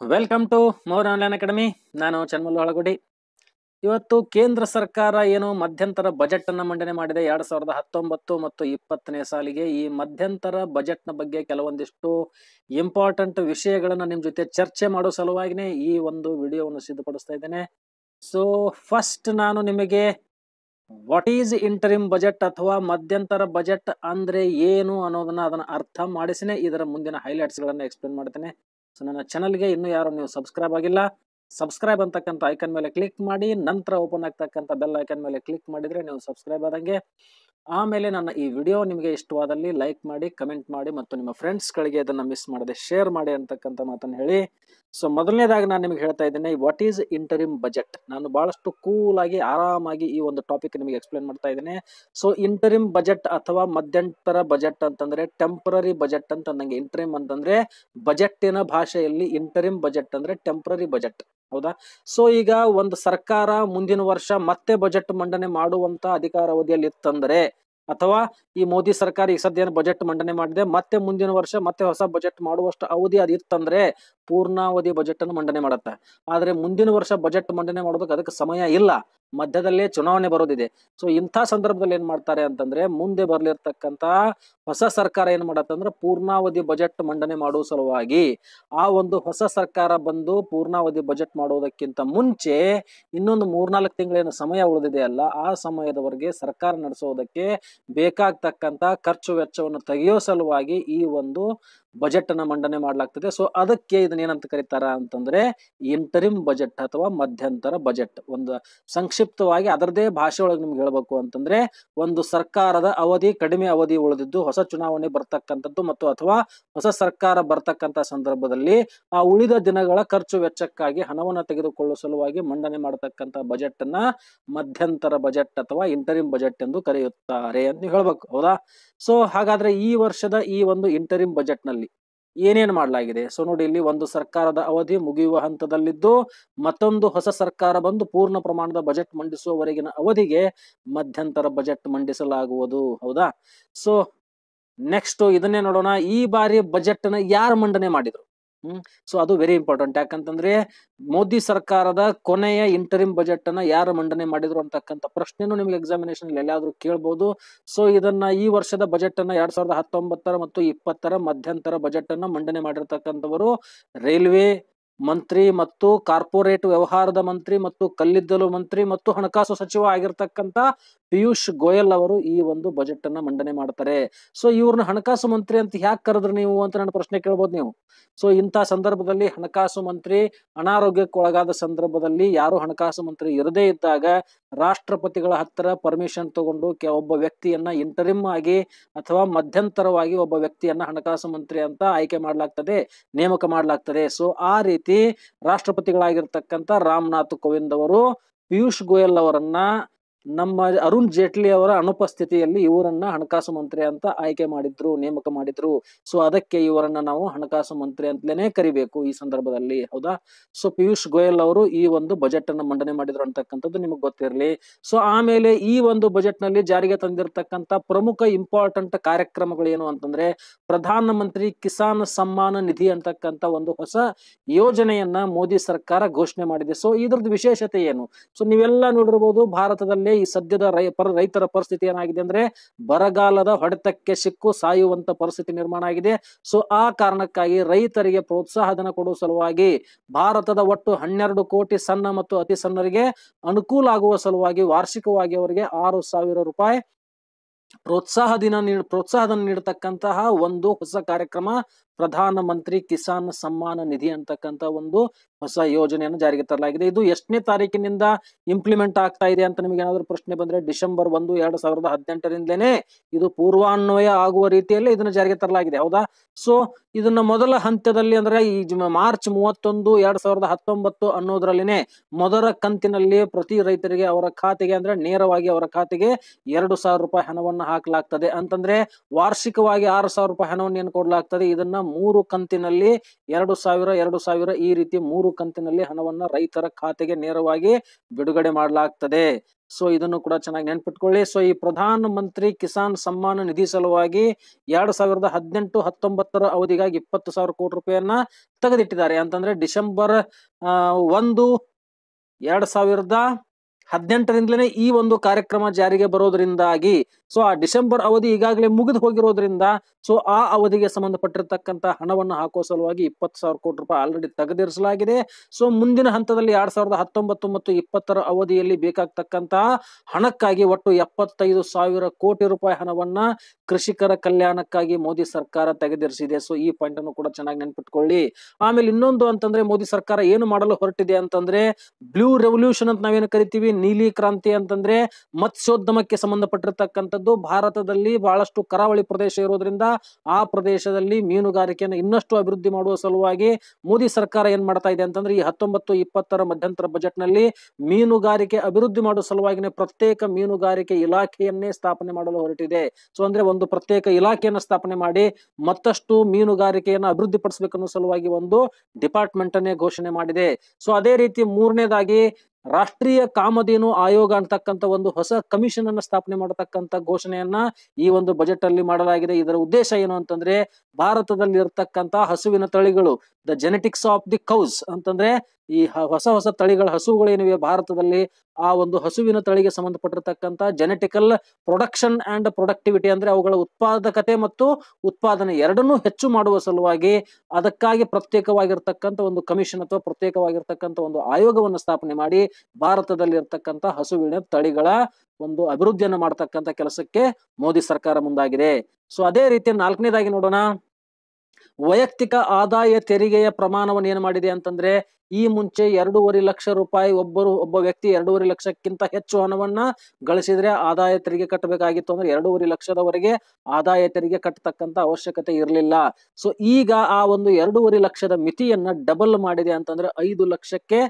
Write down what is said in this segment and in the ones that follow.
Welcome to more online academy ನಾನು ಚನ್ಮಲ್ಲು ಹಳಗುಡಿ ಇವತ್ತು ಕೇಂದ್ರ ಸರ್ಕಾರ ಏನು ಮಧ್ಯಂತರ ಬಜೆಟ್ ಅನ್ನ ಮಂಡನೆ ಮಾಡಿದೆ? ಎರಡ್ ಸಾವಿರದ ಹತ್ತೊಂಬತ್ತು ಮತ್ತು ಇಪ್ಪತ್ತನೇ ಸಾಲಿಗೆ ಈ ಮಧ್ಯಂತರ ಬಜೆಟ್ನ ಬಗ್ಗೆ ಕೆಲವೊಂದಿಷ್ಟು ಇಂಪಾರ್ಟೆಂಟ್ ವಿಷಯಗಳನ್ನು ನಿಮ್ಮ ಜೊತೆ ಚರ್ಚೆ ಮಾಡೋ ಸಲುವಾಗಿನೇ ಈ ಒಂದು ವಿಡಿಯೋವನ್ನು ಸಿದ್ಧಪಡಿಸ್ತಾ ಇದ್ದೇನೆ. ಸೊ ಫಸ್ಟ್ ನಾನು ನಿಮಗೆ ವಾಟ್ ಈಸ್ ಇಂಟರಿಮ್ ಬಜೆಟ್ ಅಥವಾ ಮಧ್ಯಂತರ ಬಜೆಟ್ ಅಂದ್ರೆ ಏನು ಅನ್ನೋದನ್ನ ಅದನ್ನ ಅರ್ಥ ಮಾಡಿಸಿನೇ ಇದರ ಮುಂದಿನ ಹೈಲೈಟ್ಸ್ ಗಳನ್ನ ಎಕ್ಸ್ಪ್ಲೇನ್ ಮಾಡ್ತೇನೆ. ಸೊ ನನ್ನ ಚಾನಲ್ಗೆ ಇನ್ನೂ ಯಾರು ನೀವು ಸಬ್ಸ್ಕ್ರೈಬ್ ಆಗಿಲ್ಲ, ಸಬ್ಸ್ಕ್ರೈಬ್ ಅಂತಕ್ಕಂಥ ಐಕನ್ ಮೇಲೆ ಕ್ಲಿಕ್ ಮಾಡಿ, ನಂತರ ಓಪನ್ ಆಗ್ತಕ್ಕಂಥ ಬೆಲ್ ಐಕನ್ ಮೇಲೆ ಕ್ಲಿಕ್ ಮಾಡಿದರೆ ನೀವು ಸಬ್ಸ್ಕ್ರೈಬ್ ಆದಂಗೆ ಆಮೇಲೆ ನನ್ನ ಈ ವಿಡಿಯೋ ನಿಮಗೆ ಇಷ್ಟವಾದಲ್ಲಿ ಲೈಕ್ ಮಾಡಿ, ಕಮೆಂಟ್ ಮಾಡಿ ಮತ್ತು ನಿಮ್ಮ ಫ್ರೆಂಡ್ಸ್ಗಳಿಗೆ ಅದನ್ನ ಮಿಸ್ ಮಾಡದೆ ಶೇರ್ ಮಾಡಿ ಅಂತಕ್ಕಂಥ ಮಾತನ್ನು ಹೇಳಿ. ಸೊ ಮೊದಲನೇದಾಗಿ ನಾನು ನಿಮಗೆ ಹೇಳ್ತಾ ಇದ್ದೇನೆ ವಾಟ್ ಈಸ್ ಇಂಟರಿಮ್ ಬಜೆಟ್ ನಾನು ಬಹಳಷ್ಟು ಕೂಲ್ ಆಗಿ, ಆರಾಮಾಗಿ ಈ ಒಂದು ಟಾಪಿಕ್ ನಿಮಗೆ ಎಕ್ಸ್ಪ್ಲೇನ್ ಮಾಡ್ತಾ ಇದ್ದೇನೆ. ಸೊ ಇಂಟರಿಮ್ ಬಜೆಟ್ ಅಥವಾ ಮಧ್ಯಂತರ ಬಜೆಟ್ ಅಂತಂದ್ರೆ ಟೆಂಪ್ರರಿ ಬಜೆಟ್ ಅಂತ ಅಂದಂಗೆ ಇಂಟರಿಮ್ ಅಂತಂದ್ರೆ ಬಜೆಟ್ಟಿನ ಭಾಷೆಯಲ್ಲಿ ಇಂಟರಿಮ್ ಬಜೆಟ್ ಅಂದ್ರೆ ಟೆಂಪ್ರರಿ ಬಜೆಟ್ ಹೌದಾ? ಸೊ ಈಗ ಒಂದು ಸರ್ಕಾರ ಮುಂದಿನ ವರ್ಷ ಮತ್ತೆ ಬಜೆಟ್ ಮಂಡನೆ ಮಾಡುವಂತ ಅಧಿಕಾರಾವಧಿಯಲ್ಲಿ ಇತ್ತಂದ್ರೆ ಅಥವಾ ಈ ಮೋದಿ ಸರ್ಕಾರ ಈ ಸದ್ಯ ಬಜೆಟ್ ಮಂಡನೆ ಮಾಡಿದೆ, ಮತ್ತೆ ಮುಂದಿನ ವರ್ಷ ಮತ್ತೆ ಹೊಸ ಬಜೆಟ್ ಮಾಡುವಷ್ಟು ಅವಧಿ ಅದು ಇತ್ತಂದ್ರೆ ಪೂರ್ಣಾವಧಿ ಬಜೆಟ್ ಅನ್ನು ಮಂಡನೆ ಮಾಡುತ್ತೆ. ಆದರೆ ಮುಂದಿನ ವರ್ಷ ಬಜೆಟ್ ಮಂಡನೆ ಮಾಡೋದಕ್ಕೆ ಅದಕ್ಕೆ ಸಮಯ ಇಲ್ಲ. ಮಧ್ಯದಲ್ಲೇ ಚುನಾವಣೆ ಬರೋದಿದೆ. ಸೊ ಇಂಥ ಸಂದರ್ಭದಲ್ಲಿ ಏನ್ ಮಾಡ್ತಾರೆ ಅಂತಂದ್ರೆ, ಮುಂದೆ ಬರ್ಲಿರ್ತಕ್ಕಂತ ಹೊಸ ಸರ್ಕಾರ ಏನ್ ಮಾಡತ್ತಂದ್ರೆ ಪೂರ್ಣಾವಧಿ ಬಜೆಟ್ ಮಂಡನೆ ಮಾಡುವ ಸಲುವಾಗಿ ಆ ಒಂದು ಹೊಸ ಸರ್ಕಾರ ಬಂದು ಪೂರ್ಣಾವಧಿ ಬಜೆಟ್ ಮಾಡೋದಕ್ಕಿಂತ ಮುಂಚೆ ಇನ್ನೊಂದು ಮೂರ್ನಾಲ್ಕು ತಿಂಗಳೇನು ಸಮಯ ಉಳಿದಿದೆ ಅಲ್ಲ, ಆ ಸಮಯದವರೆಗೆ ಸರ್ಕಾರ ನಡೆಸೋದಕ್ಕೆ ಬೇಕಾಗ್ತಕ್ಕಂತ ಖರ್ಚು ವೆಚ್ಚವನ್ನು ತೆಗೆಯೋ ಸಲುವಾಗಿ ಈ ಒಂದು ಬಜೆಟ್ ಅನ್ನ ಮಂಡನೆ ಮಾಡಲಾಗ್ತದೆ. ಸೊ ಅದಕ್ಕೆ ಇದನ್ನ ಏನಂತ ಕರೀತಾರ ಅಂತಂದ್ರೆ ಇಂಟರಿಮ್ ಬಜೆಟ್ ಅಥವಾ ಮಧ್ಯಂತರ ಬಜೆಟ್ ಒಂದು ಸಂಕ್ಷಿಪ್ತವಾಗಿ ಅದರದೇ ಭಾಷೆ ಒಳಗೆ ನಿಮ್ಗೆ ಹೇಳ್ಬೇಕು ಅಂತಂದ್ರೆ, ಒಂದು ಸರ್ಕಾರದ ಅವಧಿ ಕಡಿಮೆ ಅವಧಿ ಉಳಿದಿದ್ದು ಹೊಸ ಚುನಾವಣೆ ಬರ್ತಕ್ಕಂಥದ್ದು ಮತ್ತು ಅಥವಾ ಹೊಸ ಸರ್ಕಾರ ಬರ್ತಕ್ಕಂಥ ಸಂದರ್ಭದಲ್ಲಿ ಆ ಉಳಿದ ದಿನಗಳ ಖರ್ಚು ವೆಚ್ಚಕ್ಕಾಗಿ ಹಣವನ್ನು ತೆಗೆದುಕೊಳ್ಳುವ ಸಲುವಾಗಿ ಮಂಡನೆ ಮಾಡತಕ್ಕಂಥ ಬಜೆಟ್ ಅನ್ನ ಮಧ್ಯಂತರ ಬಜೆಟ್ ಅಥವಾ ಇಂಟರಿಮ್ ಬಜೆಟ್ ಎಂದು ಕರೆಯುತ್ತಾರೆ ಅಂತ ನೀವು ಹೇಳ್ಬೇಕು, ಹೌದಾ? ಸೊ ಹಾಗಾದ್ರೆ ಈ ವರ್ಷದ ಈ ಒಂದು ಇಂಟರಿಮ್ ಬಜೆಟ್ನಲ್ಲಿ ಏನೇನು ಮಾಡಲಾಗಿದೆ? ಸೊ ನೋಡಿ, ಇಲ್ಲಿ ಒಂದು ಸರ್ಕಾರದ ಅವಧಿ ಮುಗಿಯುವ ಹಂತದಲ್ಲಿದ್ದು, ಮತ್ತೊಂದು ಹೊಸ ಸರ್ಕಾರ ಬಂದು ಪೂರ್ಣ ಪ್ರಮಾಣದ ಬಜೆಟ್ ಮಂಡಿಸುವವರೆಗಿನ ಅವಧಿಗೆ ಮಧ್ಯಂತರ ಬಜೆಟ್ ಮಂಡಿಸಲಾಗುವುದು. ಹೌದಾ? ಸೊ, ನೆಕ್ಸ್ಟ್ ಇದನ್ನೇ ನೋಡೋಣ. ಈ ಬಾರಿ ಬಜೆಟ್ ಯಾರು ಮಂಡನೆ ಮಾಡಿದ್ರು? ಹ್ಮ್. ಸೊ ಅದು ವೆರಿ ಇಂಪಾರ್ಟೆಂಟ್ ಯಾಕಂತಂದ್ರೆ, ಮೋದಿ ಸರ್ಕಾರದ ಕೊನೆಯ ಇಂಟರಿಮ್ ಬಜೆಟ್ ಅನ್ನ ಯಾರು ಮಂಡನೆ ಮಾಡಿದ್ರು ಅಂತಕ್ಕಂಥ ಪ್ರಶ್ನೆನೂ ನಿಮ್ಗೆ ಎಕ್ಸಾಮಿನೇಷನ್ ಎಲ್ಲಾದ್ರೂ ಕೇಳ್ಬೋದು. ಸೊ ಇದನ್ನ ಈ ವರ್ಷದ ಬಜೆಟ್ ಅನ್ನ ಎರಡ್ ಸಾವಿರದ ಹತ್ತೊಂಬತ್ತರ ಮತ್ತು ಇಪ್ಪತ್ತರ ಮಧ್ಯಂತರ ಬಜೆಟ್ ಅನ್ನ ಮಂಡನೆ ಮಾಡಿರ್ತಕ್ಕಂಥವರು ರೈಲ್ವೆ ಮಂತ್ರಿ ಮತ್ತು ಕಾರ್ಪೊರೇಟ್ ವ್ಯವಹಾರದ ಮಂತ್ರಿ ಮತ್ತು ಕಲ್ಲಿದ್ದಲು ಮಂತ್ರಿ ಮತ್ತು ಹಣಕಾಸು ಸಚಿವ ಆಗಿರ್ತಕ್ಕಂಥ ಪಿಯೂಷ್ ಗೋಯಲ್ ಅವರು ಈ ಒಂದು ಬಜೆಟ್ ಅನ್ನ ಮಂಡನೆ ಮಾಡ್ತಾರೆ. ಸೊ ಇವ್ರನ್ನ ಹಣಕಾಸು ಮಂತ್ರಿ ಅಂತ ಯಾಕೆ ಕರೆದ್ರು ನೀವು ಅಂತ ನನ್ನ ಪ್ರಶ್ನೆ ಕೇಳ್ಬೋದು ನೀವು. ಸೊ ಇಂಥ ಸಂದರ್ಭದಲ್ಲಿ ಹಣಕಾಸು ಮಂತ್ರಿ ಅನಾರೋಗ್ಯಕ್ಕೊಳಗಾದ ಸಂದರ್ಭದಲ್ಲಿ ಯಾರು ಹಣಕಾಸು ಮಂತ್ರಿ ಇರದೇ ಇದ್ದಾಗ ರಾಷ್ಟ್ರಪತಿಗಳ ಹತ್ತಿರ ಪರ್ಮಿಷನ್ ತಗೊಂಡು ಕೆ, ಒಬ್ಬ ವ್ಯಕ್ತಿಯನ್ನ ಇಂಟರಿಮ್ ಆಗಿ ಅಥವಾ ಮಧ್ಯಂತರವಾಗಿ ಒಬ್ಬ ವ್ಯಕ್ತಿಯನ್ನ ಹಣಕಾಸು ಮಂತ್ರಿ ಅಂತ ಆಯ್ಕೆ ಮಾಡಲಾಗ್ತದೆ, ನೇಮಕ ಮಾಡಲಾಗ್ತದೆ. ಸೊ ಆ ರೀತಿ ರಾಷ್ಟ್ರಪತಿಗಳಾಗಿರ್ತಕ್ಕಂಥ ರಾಮನಾಥ್ ಕೋವಿಂದ್ ಅವರು ಪಿಯೂಷ್ ಗೋಯಲ್ ಅವರನ್ನ ನಮ್ಮ ಅರುಣ್ ಜೇಟ್ಲಿ ಅವರ ಅನುಪಸ್ಥಿತಿಯಲ್ಲಿ ಇವರನ್ನ ಹಣಕಾಸು ಮಂತ್ರಿ ಅಂತ ಆಯ್ಕೆ ಮಾಡಿದ್ರು, ನೇಮಕ ಮಾಡಿದ್ರು. ಸೊ ಅದಕ್ಕೆ ಇವರನ್ನ ನಾವು ಹಣಕಾಸು ಮಂತ್ರಿ ಅಂತಲೇ ಕರಿಬೇಕು ಈ ಸಂದರ್ಭದಲ್ಲಿ. ಹೌದಾ? ಸೊ ಪಿಯೂಷ್ ಗೋಯಲ್ ಅವರು ಈ ಒಂದು ಬಜೆಟ್ ಅನ್ನ ಮಂಡನೆ ಮಾಡಿದ್ರು ಅಂತಕ್ಕಂಥದ್ದು ನಿಮಗೆ ಗೊತ್ತಿರಲಿ. ಸೊ ಆಮೇಲೆ ಈ ಒಂದು ಬಜೆಟ್ನಲ್ಲಿ ಜಾರಿಗೆ ತಂದಿರತಕ್ಕಂತ ಪ್ರಮುಖ ಇಂಪಾರ್ಟೆಂಟ್ ಕಾರ್ಯಕ್ರಮಗಳು ಏನು ಅಂತಂದ್ರೆ, ಪ್ರಧಾನ ಮಂತ್ರಿ ಕಿಸಾನ್ ಸಮ್ಮಾನ ನಿಧಿ ಅಂತಕ್ಕಂತ ಒಂದು ಹೊಸ ಯೋಜನೆಯನ್ನ ಮೋದಿ ಸರ್ಕಾರ ಘೋಷಣೆ ಮಾಡಿದೆ. ಸೊ ಇದ್ರದ್ದು ವಿಶೇಷತೆ ಏನು? ಸೊ ನೀವೆಲ್ಲ ನೋಡಿರ್ಬೋದು, ಭಾರತದಲ್ಲಿ ಈ ಸದ್ಯದ ರೈತರ ಪರಿಸ್ಥಿತಿ ಏನಾಗಿದೆ ಅಂದ್ರೆ ಬರಗಾಲದ ಹೊಡೆತಕ್ಕೆ ಸಿಕ್ಕು ಸಾಯುವಂತ ಪರಿಸ್ಥಿತಿ ನಿರ್ಮಾಣ ಆಗಿದೆ. ಸೊ, ಆ ಕಾರಣಕ್ಕಾಗಿ ರೈತರಿಗೆ ಪ್ರೋತ್ಸಾಹಧನ ಕೊಡುವ ಸಲುವಾಗಿ ಭಾರತದ ಒಟ್ಟು ಹನ್ನೆರಡು ಕೋಟಿ ಸಣ್ಣ ಮತ್ತು ಅತಿ ಸಣ್ಣರಿಗೆ ಅನುಕೂಲ ಆಗುವ ಸಲುವಾಗಿ ವಾರ್ಷಿಕವಾಗಿ ಅವರಿಗೆ ಆರು ಸಾವಿರ ರೂಪಾಯಿ ಪ್ರೋತ್ಸಾಹ ದಿನ ನೀಡ ಪ್ರೋತ್ಸಾಹಧನ ನೀಡತಕ್ಕಂತಹ ಒಂದು ಹೊಸ ಕಾರ್ಯಕ್ರಮ ಪ್ರಧಾನ ಮಂತ್ರಿ ಕಿಸಾನ್ ಸಮ್ಮಾನ ನಿಧಿ ಅಂತಕ್ಕಂಥ ಒಂದು ಹೊಸ ಯೋಜನೆಯನ್ನು ಜಾರಿಗೆ ತರಲಾಗಿದೆ. ಇದು ಎಷ್ಟನೇ ತಾರೀಕಿನಿಂದ ಇಂಪ್ಲಿಮೆಂಟ್ ಆಗ್ತಾ ಇದೆ ಅಂತ ನಿಮಗೆ ಏನಾದರೂ ಪ್ರಶ್ನೆ ಬಂದ್ರೆ ಡಿಸೆಂಬರ್ ಒಂದು, ಎರಡ್ ಸಾವಿರದ ಹದಿನೆಂಟರಿಂದಲೇ ಇದು ಪೂರ್ವಾನ್ವಯ ಆಗುವ ರೀತಿಯಲ್ಲಿ ಇದನ್ನು ಜಾರಿಗೆ ತರಲಾಗಿದೆ. ಹೌದಾ? ಸೊ ಇದನ್ನ ಮೊದಲ ಹಂತದಲ್ಲಿ ಅಂದ್ರೆ ಈ ಮಾರ್ಚ್ ಮೂವತ್ತೊಂದು, ಎರಡ್ ಸಾವಿರದ ಹತ್ತೊಂಬತ್ತು ಅನ್ನೋದ್ರಲ್ಲಿನೇ ಮೊದಲ ಕಂತಿನಲ್ಲಿ ಪ್ರತಿ ರೈತರಿಗೆ ಅವರ ಖಾತೆಗೆ ಅಂದ್ರೆ ನೇರವಾಗಿ ಅವರ ಖಾತೆಗೆ ಎರಡು ಸಾವಿರ ರೂಪಾಯಿ ಹಣವನ್ನು ಹಾಕಲಾಗ್ತದೆ. ಅಂತಂದ್ರೆ ವಾರ್ಷಿಕವಾಗಿ ಆರು ಸಾವಿರ ರೂಪಾಯಿ ಹಣವನ್ನು ಏನು ಕೊಡಲಾಗ್ತದೆ? ಇದನ್ನ ಮೂರು ಕಂತಿನಲ್ಲಿ ಎರಡು ಸಾವಿರ ಎರಡು ಸಾವಿರ ಈ ರೀತಿ ಮೂರು ಕಂತಿನಲ್ಲಿ ಹಣವನ್ನ ರೈತರ ಖಾತೆಗೆ ನೇರವಾಗಿ ಬಿಡುಗಡೆ ಮಾಡಲಾಗ್ತದೆ. ಸೊ ಇದನ್ನು ಕೂಡ ಚೆನ್ನಾಗಿ ನೆನ್ಪಿಟ್ಕೊಳ್ಳಿ. ಸೊ ಈ ಪ್ರಧಾನ ಮಂತ್ರಿ ಕಿಸಾನ್ ಸಮ್ಮಾನ ನಿಧಿ ಸಲುವಾಗಿ ಎರಡ್ ಸಾವಿರದ ಹದಿನೆಂಟು, ಹತ್ತೊಂಬತ್ತರ ಅವಧಿಗಾಗಿ ಇಪ್ಪತ್ತು ಸಾವಿರ ಕೋಟಿ ರೂಪಾಯಿಯನ್ನ ತೆಗೆದಿಟ್ಟಿದ್ದಾರೆ. ಅಂತಂದ್ರೆ ಡಿಸೆಂಬರ್ ಒಂದು, ಎರಡ್ ಸಾವಿರದ ಹದಿನೆಂಟರಿಂದಲೇ ಈ ಒಂದು ಕಾರ್ಯಕ್ರಮ ಜಾರಿಗೆ ಬರೋದ್ರಿಂದಾಗಿ ಸೊ ಆ ಡಿಸೆಂಬರ್ ಅವಧಿ ಈಗಾಗಲೇ ಮುಗಿದು ಹೋಗಿರೋದ್ರಿಂದ ಸೊ ಆ ಅವಧಿಗೆ ಸಂಬಂಧಪಟ್ಟಿರ್ತಕ್ಕಂಥ ಹಣವನ್ನು ಹಾಕೋ ಸಲುವಾಗಿ ಇಪ್ಪತ್ತು ಸಾವಿರ ಕೋಟಿ ರೂಪಾಯಿ ಆಲ್ರೆಡಿ ತೆಗೆದಿರಿಸಲಾಗಿದೆ. ಸೊ ಮುಂದಿನ ಹಂತದಲ್ಲಿ ಎರಡ್ ಸಾವಿರದ ಹತ್ತೊಂಬತ್ತು ಮತ್ತು ಇಪ್ಪತ್ತರ ಅವಧಿಯಲ್ಲಿ ಬೇಕಾಗ್ತಕ್ಕಂತಹ ಹಣಕ್ಕಾಗಿ ಒಟ್ಟು ಎಪ್ಪತ್ತೈದು ಸಾವಿರ ಕೋಟಿ ರೂಪಾಯಿ ಹಣವನ್ನ ಕೃಷಿಕರ ಕಲ್ಯಾಣಕ್ಕಾಗಿ ಮೋದಿ ಸರ್ಕಾರ ತೆಗೆದಿರಿಸಿದೆ. ಸೊ ಈ ಪಾಯಿಂಟ್ ಅನ್ನು ಕೂಡ ಚೆನ್ನಾಗಿ ನೆನ್ಪಿಟ್ಕೊಳ್ಳಿ. ಆಮೇಲೆ ಇನ್ನೊಂದು ಅಂತಂದ್ರೆ ಮೋದಿ ಸರ್ಕಾರ ಏನು ಮಾಡಲು ಹೊರಟಿದೆ ಅಂತಂದ್ರೆ ಬ್ಲೂ ರೆವಲ್ಯೂಷನ್ ಅಂತ ನಾವೇನು ಕರಿತೀವಿ? ನೀಲಿ ಕ್ರಾಂತಿ ಅಂತಂದ್ರೆ ಮತ್ಸ್ಯೋದ್ಯಮಕ್ಕೆ ಸಂಬಂಧಪಟ್ಟಿರ್ತಕ್ಕಂಥದ್ದು. ಭಾರತದಲ್ಲಿ ಬಹಳಷ್ಟು ಕರಾವಳಿ ಪ್ರದೇಶ ಇರೋದ್ರಿಂದ ಆ ಪ್ರದೇಶದಲ್ಲಿ ಮೀನುಗಾರಿಕೆಯನ್ನು ಇನ್ನಷ್ಟು ಅಭಿವೃದ್ಧಿ ಮಾಡುವ ಸಲುವಾಗಿ ಮೋದಿ ಸರ್ಕಾರ ಏನ್ ಮಾಡ್ತಾ ಇದೆ ಅಂತಂದ್ರೆ ಈ ಹತ್ತೊಂಬತ್ತು ಇಪ್ಪತ್ತರ ಮಧ್ಯಂತರ ಬಜೆಟ್ನಲ್ಲಿ ಮೀನುಗಾರಿಕೆ ಅಭಿವೃದ್ಧಿ ಮಾಡುವ ಸಲುವಾಗಿನೇ ಪ್ರತ್ಯೇಕ ಮೀನುಗಾರಿಕೆ ಇಲಾಖೆಯನ್ನೇ ಸ್ಥಾಪನೆ ಮಾಡಲು ಹೊರಟಿದೆ. ಸೊ ಅಂದ್ರೆ ಒಂದು ಪ್ರತ್ಯೇಕ ಇಲಾಖೆಯನ್ನು ಸ್ಥಾಪನೆ ಮಾಡಿ ಮತ್ತಷ್ಟು ಮೀನುಗಾರಿಕೆಯನ್ನು ಅಭಿವೃದ್ಧಿ ಪಡಿಸಬೇಕನ್ನೋ ಸಲುವಾಗಿ ಒಂದು ಡಿಪಾರ್ಟ್ಮೆಂಟ್ ಅನ್ನೇ ಘೋಷಣೆ ಮಾಡಿದೆ. ಸೊ ಅದೇ ರೀತಿ ಮೂರನೇದಾಗಿ ರಾಷ್ಟ್ರೀಯ ಕಾಮಧೇನು ಆಯೋಗ ಅಂತಕ್ಕಂತ ಒಂದು ಹೊಸ ಕಮಿಷನ್ ಅನ್ನ ಸ್ಥಾಪನೆ ಮಾಡತಕ್ಕಂತ ಘೋಷಣೆಯನ್ನ ಈ ಒಂದು ಬಜೆಟ್ ಅಲ್ಲಿ ಮಾಡಲಾಗಿದೆ. ಇದರ ಉದ್ದೇಶ ಏನು ಅಂತಂದ್ರೆ ಭಾರತದಲ್ಲಿ ಇರತಕ್ಕಂತ ಹಸುವಿನ ತಳಿಗಳು the genetics of the cows ಅಂತಂದ್ರೆ ಈ ಹೊಸ ಹೊಸ ತಳಿಗಳ ಹಸುಗಳೇನಿವೆ ಭಾರತದಲ್ಲಿ, ಆ ಒಂದು ಹಸುವಿನ ತಳಿಗೆ ಸಂಬಂಧಪಟ್ಟಿರ್ತಕ್ಕಂಥ ಜೆನೆಟಿಕಲ್ ಪ್ರೊಡಕ್ಷನ್ ಅಂಡ್ ಪ್ರೊಡಕ್ಟಿವಿಟಿ ಅಂದ್ರೆ ಅವುಗಳ ಉತ್ಪಾದಕತೆ ಮತ್ತು ಉತ್ಪಾದನೆ ಎರಡನ್ನೂ ಹೆಚ್ಚು ಮಾಡುವ ಸಲುವಾಗಿ ಅದಕ್ಕಾಗಿ ಪ್ರತ್ಯೇಕವಾಗಿರ್ತಕ್ಕಂಥ ಒಂದು ಕಮಿಷನ್ ಅಥವಾ ಪ್ರತ್ಯೇಕವಾಗಿರ್ತಕ್ಕಂಥ ಒಂದು ಆಯೋಗವನ್ನು ಸ್ಥಾಪನೆ ಮಾಡಿ ಭಾರತದಲ್ಲಿ ಇರ್ತಕ್ಕಂಥ ಹಸುವಿನ ತಳಿಗಳ ಒಂದು ಅಭಿವೃದ್ಧಿಯನ್ನು ಮಾಡತಕ್ಕಂಥ ಕೆಲಸಕ್ಕೆ ಮೋದಿ ಸರ್ಕಾರ ಮುಂದಾಗಿದೆ. ಸೊ ಅದೇ ರೀತಿ ನಾಲ್ಕನೇದಾಗಿ ನೋಡೋಣ. ವೈಯಕ್ತಿಕ ಆದಾಯ ತೆರಿಗೆಯ ಪ್ರಮಾಣವನ್ನು ಏನು ಮಾಡಿದೆ ಅಂತಂದ್ರೆ ಈ ಮುಂಚೆ ಎರಡೂವರೆ ಲಕ್ಷ ರೂಪಾಯಿ ಒಬ್ಬರು, ಒಬ್ಬ ವ್ಯಕ್ತಿ ಎರಡೂವರೆ ಲಕ್ಷಕ್ಕಿಂತ ಹೆಚ್ಚು ಹಣವನ್ನ ಗಳಿಸಿದ್ರೆ ಆದಾಯ ತೆರಿಗೆ ಕಟ್ಟಬೇಕಾಗಿತ್ತು ಅಂದ್ರೆ ಎರಡೂವರೆ ಲಕ್ಷದವರೆಗೆ ಆದಾಯ ತೆರಿಗೆ ಕಟ್ಟತಕ್ಕಂತ ಅವಶ್ಯಕತೆ ಇರಲಿಲ್ಲ. ಸೊ ಈಗ ಆ ಒಂದು ಎರಡೂವರೆ ಲಕ್ಷದ ಮಿತಿಯನ್ನ ಡಬಲ್ ಮಾಡಿದೆ ಅಂತಂದ್ರೆ ಐದು ಲಕ್ಷಕ್ಕೆ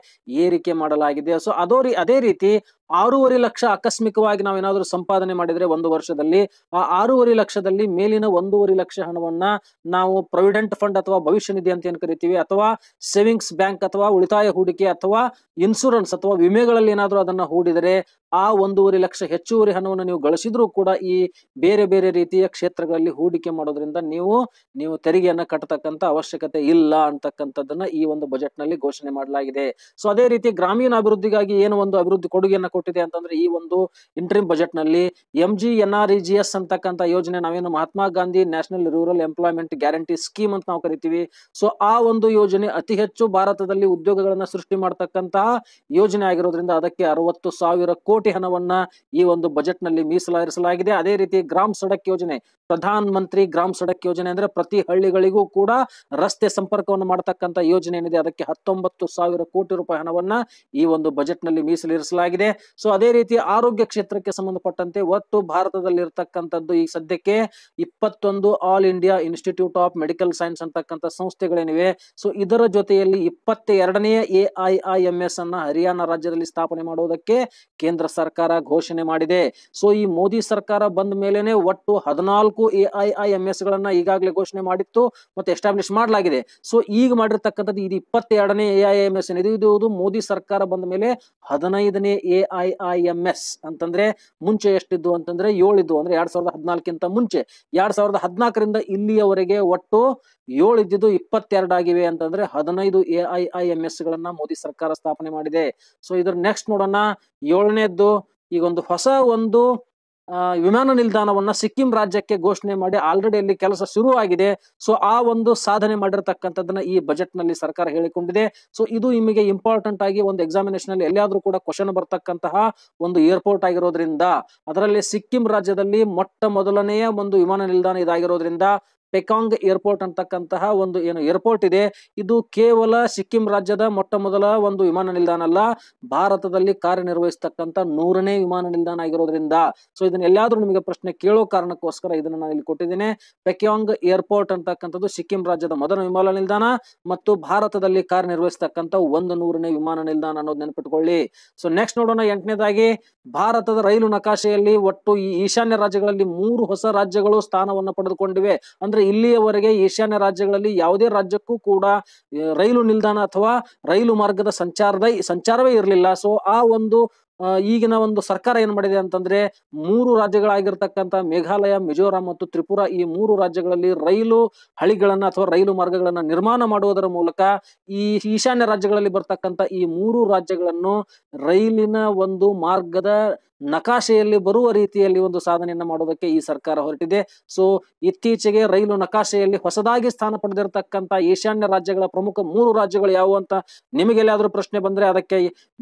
ಏರಿಕೆ ಮಾಡಲಾಗಿದೆ. ಸೊ ಅದೋ ಅದೇ ರೀತಿ ಆರೂವರೆ ಲಕ್ಷ ಆಕಸ್ಮಿಕವಾಗಿ ನಾವೇನಾದ್ರೂ ಸಂಪಾದನೆ ಮಾಡಿದ್ರೆ ಒಂದು ವರ್ಷದಲ್ಲಿ, ಆ ಆರೂವರೆ ಲಕ್ಷದಲ್ಲಿ ಮೇಲಿನ ಒಂದೂವರೆ ಲಕ್ಷ ಹಣವನ್ನ ನಾವು ಪ್ರೊವಿಡೆಂಟ್ ಫಂಡ್ ಅಥವಾ ಭವಿಷ್ಯ ನಿಧಿ ಅಂತ ಏನ್ ಕರಿತೀವಿ, ಅಥವಾ ಸೇವಿಂಗ್ಸ್ ಬ್ಯಾಂಕ್ ಅಥವಾ ಉಳಿತಾಯ ಹೂಡಿಕೆ ಅಥವಾ ಇನ್ಶೂರೆನ್ಸ್ ಅಥವಾ ವಿಮೆಗಳಲ್ಲಿ ಏನಾದರೂ ಅದನ್ನು ಹೂಡಿದರೆ ಆ ಒಂದೂವರೆ ಲಕ್ಷ ಹೆಚ್ಚುವರಿ ಹಣವನ್ನು ನೀವು ಗಳಿಸಿದ್ರೂ ಕೂಡ ಈ ಬೇರೆ ಬೇರೆ ರೀತಿಯ ಕ್ಷೇತ್ರಗಳಲ್ಲಿ ಹೂಡಿಕೆ ಮಾಡೋದ್ರಿಂದ ನೀವು ನೀವು ತೆರಿಗೆಯನ್ನ ಕಟ್ಟತಕ್ಕಂತ ಅವಶ್ಯಕತೆ ಇಲ್ಲ ಅಂತಕ್ಕಂಥದ್ದನ್ನ ಈ ಒಂದು ಬಜೆಟ್ನಲ್ಲಿ ಘೋಷಣೆ ಮಾಡಲಾಗಿದೆ. ಸೊ ಅದೇ ರೀತಿ ಗ್ರಾಮೀಣ ಅಭಿವೃದ್ಧಿಗಾಗಿ ಏನು ಒಂದು ಅಭಿವೃದ್ಧಿ ಕೊಡುಗೆಯನ್ನ ಕೊಟ್ಟಿದೆ ಅಂತಂದ್ರೆ ಈ ಒಂದು ಇಂಟ್ರಿಮ್ ಬಜೆಟ್ನಲ್ಲಿ M G N R E G S ಅಂತಕ್ಕಂಥ ಯೋಜನೆ ನಾವೇನು Mahatma Gandhi national rural employment guarantee scheme ಅಂತ ನಾವು ಕರಿತೀವಿ. ಸೊ ಆ ಒಂದು ಯೋಜನೆ ಅತಿ ಹೆಚ್ಚು ಭಾರತದಲ್ಲಿ ಉದ್ಯೋಗಗಳನ್ನ ಸೃಷ್ಟಿ ಮಾಡತಕ್ಕಂತಹ ಯೋಜನೆ ಆಗಿರೋದ್ರಿಂದ ಅದಕ್ಕೆ ಅರವತ್ತು ಸಾವಿರ ಕೋಟಿ ಹಣವನ್ನ ಈ ಒಂದು ಬಜೆಟ್ನಲ್ಲಿ ಮೀಸಲಾಗಿಸಲಾಗಿದೆ ಅದೇ ರೀತಿ ಗ್ರಾಮ್ ಸಡಕ್ ಯೋಜನೆ, ಪ್ರಧಾನ ಮಂತ್ರಿ ಗ್ರಾಮ್ ಸಡಕ್ ಯೋಜನೆ ಅಂದ್ರೆ ಪ್ರತಿ ಹಳ್ಳಿಗಳಿಗೂ ಕೂಡ ರಸ್ತೆ ಸಂಪರ್ಕವನ್ನು ಮಾಡತಕ್ಕಂತ ಯೋಜನೆ ಏನಿದೆ, ಅದಕ್ಕೆ ಹತ್ತೊಂಬತ್ತು ಸಾವಿರ ಕೋಟಿ ರೂಪಾಯಿ ಹಣವನ್ನ ಈ ಒಂದು ಬಜೆಟ್ನಲ್ಲಿ ಮೀಸಲಿರಿಸಲಾಗಿದೆ. ಸೊ ಅದೇ ರೀತಿ ಆರೋಗ್ಯ ಕ್ಷೇತ್ರಕ್ಕೆ ಸಂಬಂಧಪಟ್ಟಂತೆ ಒಟ್ಟು ಭಾರತದಲ್ಲಿ ಇರತಕ್ಕಂಥದ್ದು ಈ ಸದ್ಯಕ್ಕೆ ಇಪ್ಪತ್ತೊಂದು all India institute of medical science ಅಂತಕ್ಕಂಥ ಸಂಸ್ಥೆಗಳೇನಿವೆ. ಸೊ ಇದರ ಜೊತೆಯಲ್ಲಿ ಇಪ್ಪತ್ತ A I I M S ಅನ್ನ ಹರಿಯಾಣ ರಾಜ್ಯದಲ್ಲಿ ಸ್ಥಾಪನೆ ಮಾಡುವುದಕ್ಕೆ ಕೇಂದ್ರ ಸರ್ಕಾರ ಘೋಷಣೆ ಮಾಡಿದೆ. ಸೊ ಈ ಮೋದಿ ಸರ್ಕಾರ ಬಂದ ಮೇಲೆನೆ ಒಟ್ಟು ಹದಿನಾಲ್ಕು A I I M S ಗಳನ್ನ ಈಗಾಗಲೇ ಘೋಷಣೆ ಮಾಡಿತ್ತು ಮತ್ತೆ ಎಸ್ಟಾಬ್ಲಿಷ್ ಮಾಡಲಾಗಿದೆ. ಸೊ ಈಗ ಮಾಡಿರ್ತಕ್ಕಂಥದ್ದು ಇದು ಇಪ್ಪತ್ತೆರಡನೇ ಎ ಐ ಎಂ ಎಸ್ ಇದು ಇದು ಮೋದಿ ಸರ್ಕಾರ ಬಂದ ಮೇಲೆ ಹದಿನೈದನೇ A I I M S ಅಂತಂದ್ರೆ ಮುಂಚೆ ಎಷ್ಟಿದ್ದು ಅಂತಂದ್ರೆ ಏಳಿದ್ದು. ಅಂದ್ರೆ ಎರಡ್ ಸಾವಿರದ ಹದಿನಾಲ್ಕಿಂತ ಮುಂಚೆ. ಎರಡ್ ಸಾವಿರದ ಹದಿನಾಲ್ಕರಿಂದ ಇಲ್ಲಿಯವರೆಗೆ ಒಟ್ಟು ಏಳು ಇದ್ದಿದ್ದು ಇಪ್ಪತ್ತೆರಡು ಆಗಿವೆ ಅಂತಂದ್ರೆ ಹದಿನೈದು A I I M S ಗಳನ್ನ ಮೋದಿ ಸರ್ಕಾರ ಸ್ಥಾಪನೆ ಮಾಡಿದೆ. ಸೊ ಇದ್ರ ನೆಕ್ಸ್ಟ್ ನೋಡೋಣ. ಏಳನೇದ್ದು ಈಗ ಒಂದು ಹೊಸ ಒಂದು ವಿಮಾನ ನಿಲ್ದಾಣವನ್ನ ಸಿಕ್ಕಿಂ ರಾಜ್ಯಕ್ಕೆ ಘೋಷಣೆ ಮಾಡಿ ಆಲ್ರೆಡಿ ಅಲ್ಲಿ ಕೆಲಸ ಶುರು ಆಗಿದೆ ಸೊ ಆ ಒಂದು ಸಾಧನೆ ಮಾಡಿರ್ತಕ್ಕಂಥದ್ದನ್ನ ಈ ಬಜೆಟ್ನಲ್ಲಿ ಸರ್ಕಾರ ಹೇಳಿಕೊಂಡಿದೆ. ಸೊ ಇದು ನಿಮಗೆ ಇಂಪಾರ್ಟೆಂಟ್ ಆಗಿ ಒಂದು ಎಕ್ಸಾಮಿನೇಷನ್ ಅಲ್ಲಿ ಎಲ್ಲಿಯಾದ್ರೂ ಕೂಡ ಕ್ವಶನ್ ಬರ್ತಕ್ಕಂತಹ ಒಂದು ಏರ್ಪೋರ್ಟ್ ಆಗಿರೋದ್ರಿಂದ, ಅದರಲ್ಲಿ ಸಿಕ್ಕಿಂ ರಾಜ್ಯದಲ್ಲಿ ಮೊಟ್ಟ ಮೊದಲನೆಯ ಒಂದು ವಿಮಾನ ನಿಲ್ದಾಣ ಇದಾಗಿರೋದ್ರಿಂದ ಪೆಕಾಂಗ್ ಏರ್ಪೋರ್ಟ್ ಅಂತಕ್ಕಂತಹ ಒಂದು ಏನು ಏರ್ಪೋರ್ಟ್ ಇದೆ. ಇದು ಕೇವಲ ಸಿಕ್ಕಿಂ ರಾಜ್ಯದ ಮೊಟ್ಟ ಮೊದಲ ಒಂದು ವಿಮಾನ ನಿಲ್ದಾಣ ಅಲ್ಲ, ಭಾರತದಲ್ಲಿ ಕಾರ್ಯನಿರ್ವಹಿಸ್ತಕ್ಕಂಥ ನೂರನೇ ವಿಮಾನ ನಿಲ್ದಾಣ ಆಗಿರೋದ್ರಿಂದ. ಸೊ ಇದನ್ನ ಎಲ್ಲಾದ್ರೂ ನಿಮಗೆ ಪ್ರಶ್ನೆ ಕೇಳೋ ಕಾರಣಕ್ಕೋಸ್ಕರ ಇದನ್ನ ನಾನು ಇಲ್ಲಿ ಕೊಟ್ಟಿದ್ದೇನೆ. ಪೆಕ್ಯಾಂಗ್ ಏರ್ಪೋರ್ಟ್ ಅಂತಕ್ಕಂಥದ್ದು ಸಿಕ್ಕಿಂ ರಾಜ್ಯದ ಮೊದಲ ವಿಮಾನ ನಿಲ್ದಾಣ ಮತ್ತು ಭಾರತದಲ್ಲಿ ಕಾರ್ಯನಿರ್ವಹಿಸ್ತಕ್ಕಂಥ ಒಂದು ನೂರನೇ ವಿಮಾನ ನಿಲ್ದಾಣ ಅನ್ನೋದು ನೆನಪಿಟ್ಕೊಳ್ಳಿ. ಸೊ ನೆಕ್ಸ್ಟ್ ನೋಡೋಣ ಎಂಟನೇದಾಗಿ, ಭಾರತದ ರೈಲು ನಕಾಶೆಯಲ್ಲಿ ಒಟ್ಟು ಈ ಈಶಾನ್ಯ ರಾಜ್ಯಗಳಲ್ಲಿ ಮೂರು ಹೊಸ ರಾಜ್ಯಗಳು ಸ್ಥಾನವನ್ನು ಪಡೆದುಕೊಂಡಿವೆ. ಅಂದ್ರೆ ಇಲ್ಲಿಯವರೆಗೆ ಈಶಾನ್ಯ ರಾಜ್ಯಗಳಲ್ಲಿ ಯಾವುದೇ ರಾಜ್ಯಕ್ಕೂ ಕೂಡ ರೈಲು ನಿಲ್ದಾಣ ಅಥವಾ ರೈಲು ಮಾರ್ಗದ ಸಂಚಾರದ ಸಂಚಾರವೇ ಇರಲಿಲ್ಲ. ಸೊ ಆ ಒಂದು ಈಗಿನ ಒಂದು ಸರ್ಕಾರ ಏನ್ ಮಾಡಿದೆ ಅಂತಂದ್ರೆ, ಮೂರು ರಾಜ್ಯಗಳಾಗಿರ್ತಕ್ಕಂಥ ಮೇಘಾಲಯ, ಮಿಜೋರಾಂ ಮತ್ತು ತ್ರಿಪುರ ಈ ಮೂರು ರಾಜ್ಯಗಳಲ್ಲಿ ರೈಲು ಹಳಿಗಳನ್ನ ಅಥವಾ ರೈಲು ಮಾರ್ಗಗಳನ್ನ ನಿರ್ಮಾಣ ಮಾಡುವುದರ ಮೂಲಕ ಈ ಈಶಾನ್ಯ ರಾಜ್ಯಗಳಲ್ಲಿ ಬರ್ತಕ್ಕಂಥ ಈ ಮೂರು ರಾಜ್ಯಗಳನ್ನು ರೈಲಿನ ಒಂದು ಮಾರ್ಗದ ನಕಾಶೆಯಲ್ಲಿ ಬರುವ ರೀತಿಯಲ್ಲಿ ಒಂದು ಸಾಧನೆಯನ್ನು ಮಾಡೋದಕ್ಕೆ ಈ ಸರ್ಕಾರ ಹೊರಟಿದೆ. ಸೊ ಇತ್ತೀಚೆಗೆ ರೈಲು ನಕಾಶೆಯಲ್ಲಿ ಹೊಸದಾಗಿ ಸ್ಥಾನ ಪಡೆದಿರತಕ್ಕಂಥ ಈಶಾನ್ಯ ರಾಜ್ಯಗಳ ಪ್ರಮುಖ ಮೂರು ರಾಜ್ಯಗಳು ಯಾವುವು ಅಂತ ನಿಮಗೆಲ್ಲಾದ್ರೂ ಪ್ರಶ್ನೆ ಬಂದ್ರೆ ಅದಕ್ಕೆ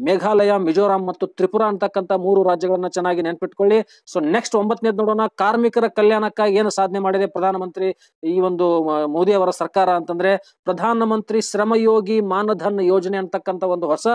ಮೇಘಾಲಯ, ಮಿಜೋರಾಂ ಮತ್ತು ತ್ರಿಪುರಾ ಅಂತಕ್ಕಂಥ ಮೂರು ರಾಜ್ಯಗಳನ್ನ ಚೆನ್ನಾಗಿ ನೆನ್ಪಿಟ್ಕೊಳ್ಳಿ. ಸೊ ನೆಕ್ಸ್ಟ್ ಒಂಬತ್ತನೇದು ನೋಡೋಣ. ಕಾರ್ಮಿಕರ ಕಲ್ಯಾಣಕ್ಕಾಗಿ ಏನು ಸಾಧನೆ ಮಾಡಿದೆ ಪ್ರಧಾನಮಂತ್ರಿ ಈ ಒಂದು ಮೋದಿ ಅವರ ಸರ್ಕಾರ ಅಂತಂದ್ರೆ ಪ್ರಧಾನಮಂತ್ರಿ ಶ್ರಮಯೋಗಿ ಮಾನಧನ್ ಯೋಜನೆ ಅಂತಕ್ಕಂಥ ಒಂದು ಹೊಸ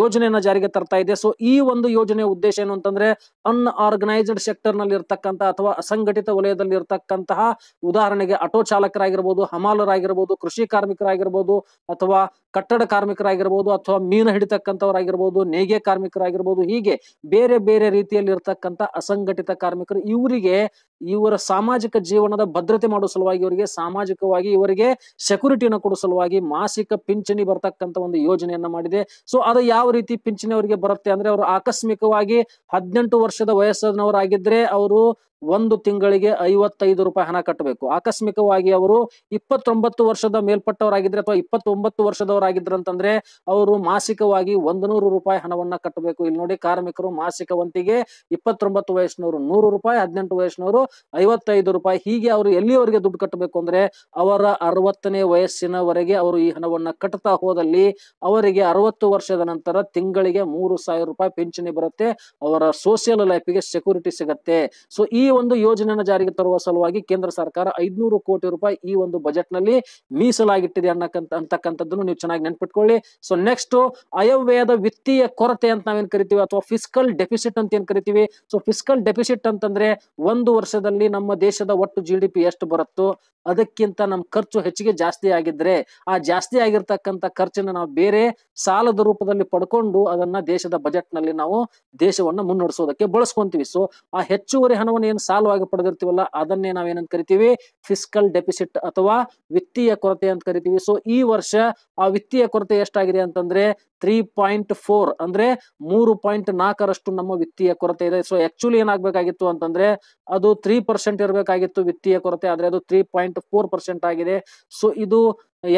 ಯೋಜನೆಯನ್ನ ಜಾರಿಗೆ ತರ್ತಾ ಇದೆ. ಸೊ ಈ ಒಂದು ಯೋಜನೆಯ ಉದ್ದೇಶ ಏನು ಅಂತಂದ್ರೆ ಅನ್ಆರ್ಗನೈಸ್ಡ್ ಸೆಕ್ಟರ್ನಲ್ಲಿ ಇರ್ತಕ್ಕಂಥ ಅಥವಾ ಅಸಂಘಟಿತ ವಲಯದಲ್ಲಿ ಇರ್ತಕ್ಕಂತಹ ಉದಾಹರಣೆಗೆ ಆಟೋ ಚಾಲಕರಾಗಿರ್ಬೋದು, ಹಮಾಲರಾಗಿರ್ಬೋದು, ಕೃಷಿ ಕಾರ್ಮಿಕರಾಗಿರ್ಬೋದು ಅಥವಾ ಕಟ್ಟಡ ಕಾರ್ಮಿಕರಾಗಿರ್ಬೋದು ಅಥವಾ ಮೀನು ಹಿಡಿತಕ್ಕಂಥವರಾಗಿರ್ಬೋದು ನೇಗೆ ಕಾರ್ಮಿಕರಾಗಿರ್ಬೋದು ಹೀಗೆ ಬೇರೆ ಬೇರೆ ರೀತಿಯಲ್ಲಿ ಇರ್ತಕ್ಕಂಥ ಅಸಂಘಟಿತ ಕಾರ್ಮಿಕರು ಇವರಿಗೆ ಇವರ ಸಾಮಾಜಿಕ ಜೀವನದ ಭದ್ರತೆ ಮಾಡುವ ಸಲುವಾಗಿ ಇವರಿಗೆ ಸಾಮಾಜಿಕವಾಗಿ ಇವರಿಗೆ ಸೆಕ್ಯೂರಿಟಿಯನ್ನು ಕೊಡೋ ಸಲುವಾಗಿ ಮಾಸಿಕ ಪಿಂಚಣಿ ಬರ್ತಕ್ಕಂಥ ಒಂದು ಯೋಜನೆಯನ್ನ ಮಾಡಿದೆ. ಸೊ ಅದು ಯಾವ ರೀತಿ ಪಿಂಚಣಿ ಅವರಿಗೆ ಬರುತ್ತೆ ಅಂದ್ರೆ, ಅವರು ಆಕಸ್ಮಿಕವಾಗಿ ಹದಿನೆಂಟು ವರ್ಷದ ವಯಸ್ಸಿನವರಾಗಿದ್ರೆ ಅವರು ಒಂದು ತಿಂಗಳಿಗೆ ಐವತ್ತೈದು ರೂಪಾಯಿ ಹಣ ಕಟ್ಟಬೇಕು. ಆಕಸ್ಮಿಕವಾಗಿ ಅವರು ಇಪ್ಪತ್ತೊಂಬತ್ತು ವರ್ಷದ ಮೇಲ್ಪಟ್ಟವರಾಗಿದ್ರೆ ಅಥವಾ ಇಪ್ಪತ್ತೊಂಬತ್ತು ವರ್ಷದವರಾಗಿದ್ರು ಅಂತಂದ್ರೆ ಅವರು ಮಾಸಿಕವಾಗಿ ಒಂದು ನೂರು ರೂಪಾಯಿ ಹಣವನ್ನ ಕಟ್ಟಬೇಕು. ಇಲ್ಲಿ ನೋಡಿ ಕಾರ್ಮಿಕರು ಮಾಸಿಕ ವಂತಿಗೆ ಇಪ್ಪತ್ತೊಂಬತ್ತು ವಯಸ್ಸಿನವರು ನೂರು ರೂಪಾಯಿ, ಹದಿನೆಂಟು ವಯಸ್ಸಿನವರು ಐವತ್ತೈದು ರೂಪಾಯಿ. ಹೀಗೆ ಅವರು ಎಲ್ಲಿಯವರೆಗೆ ದುಡ್ಡು ಕಟ್ಟಬೇಕು ಅಂದ್ರೆ ಅವರ ಅರವತ್ತನೇ ವಯಸ್ಸಿನವರೆಗೆ ಅವರು ಈ ಹಣವನ್ನ ಕಟ್ತಾ ಹೋದಲ್ಲಿ ಅವರಿಗೆ ಅರವತ್ತು ವರ್ಷದ ನಂತರ ತಿಂಗಳಿಗೆ ಮೂರು ಸಾವಿರ ರೂಪಾಯಿ ಪಿಂಚಣಿ ಬರುತ್ತೆ. ಅವರ ಸೋಷಿಯಲ್ ಲೈಫಿಗೆ ಸೆಕ್ಯೂರಿಟಿ ಸಿಗತ್ತೆ. ಸೊ ಈ ಒಂದು ಯೋಜನೆಯನ್ನು ಜಾರಿಗೆ ತರುವ ಸಲುವಾಗಿ ಕೇಂದ್ರ ಸರ್ಕಾರ ಐದ್ನೂರು ಕೋಟಿ ರೂಪಾಯಿ ಈ ಒಂದು ಬಜೆಟ್ನಲ್ಲಿ ಮೀಸಲಾಗಿಟ್ಟಿದೆ ಅನ್ನಕ್ಕಂತ ಅಂತಕ್ಕಂಥದ್ದನ್ನು ನೀವು ಚೆನ್ನಾಗಿ ನೆನ್ಪಿಟ್ಕೊಳ್ಳಿ. ಸೊ ನೆಕ್ಸ್ಟ್ ಅಯವ್ಯಯದ ವಿತ್ತೀಯ ಕೊರತೆ ಅಂತ ನಾವೇನ್ ಕರಿತೀವಿ? ಅಥವಾ ಫಿಸ್ಕಲ್ ಡೆಫಿಸಿಟ್ ಅಂತ ಏನ್ ಕರಿತೀವಿ? ಸೊ ಫಿಸ್ಕಲ್ ಡೆಫಿಸಿಟ್ ಅಂತಂದ್ರೆ ಒಂದು ವರ್ಷದಲ್ಲಿ ನಮ್ಮ ದೇಶದ ಒಟ್ಟು ಜಿ ಎಷ್ಟು ಬರುತ್ತೋ ಅದಕ್ಕಿಂತ ನಮ್ಮ ಖರ್ಚು ಹೆಚ್ಚಿಗೆ ಜಾಸ್ತಿ ಆಗಿದ್ರೆ ಆ ಜಾಸ್ತಿ ಆಗಿರ್ತಕ್ಕಂಥ ಖರ್ಚನ್ನ ನಾವು ಬೇರೆ ಸಾಲದ ರೂಪದಲ್ಲಿ ಪಡ್ಕೊಂಡು ಅದನ್ನ ದೇಶದ ಬಜೆಟ್ನಲ್ಲಿ ನಾವು ದೇಶವನ್ನ ಮುನ್ನಡೆಸೋದಕ್ಕೆ ಬಳಸ್ಕೊಂತೀವಿ. ಸೊ ಆ ಹೆಚ್ಚುವರಿ ಹಣವನ್ನು ಏನು ಸಾಲವಾಗಿ ಪಡೆದಿರ್ತೀವಲ್ಲ, ಅದನ್ನೇ ನಾವೇನಂತ ಕರಿತೀವಿ? ಫಿಸ್ಕಲ್ ಡೆಪಿಸಿಟ್ ಅಥವಾ ವಿತ್ತೀಯ ಕೊರತೆ ಅಂತ ಕರಿತೀವಿ. ಸೊ ಈ ವರ್ಷ ಆ ವಿತ್ತೀಯ ಕೊರತೆ ಎಷ್ಟಾಗಿದೆ ಅಂತಂದ್ರೆ ತ್ರೀ ಪಾಯಿಂಟ್ ಫೋರ್ ಅಂದ್ರೆ ಮೂರು ಪಾಯಿಂಟ್ ನಾಲ್ಕರಷ್ಟು ನಮ್ಮ ವಿತ್ತೀಯ ಕೊರತೆ ಇದೆ. ಸೊ ಆಕ್ಚುಲಿ ಏನಾಗಬೇಕಾಗಿತ್ತು ಅಂತಂದ್ರೆ ಅದು ತ್ರೀ ಪರ್ಸೆಂಟ್ ಇರಬೇಕಾಗಿತ್ತು ವಿತ್ತೀಯ ಕೊರತೆ, ಆದ್ರೆ ಅದು ತ್ರೀ ಪಾಯಿಂಟ್ ಫೋರ್ ಪರ್ಸೆಂಟ್ ಆಗಿದೆ. ಸೊ ಇದು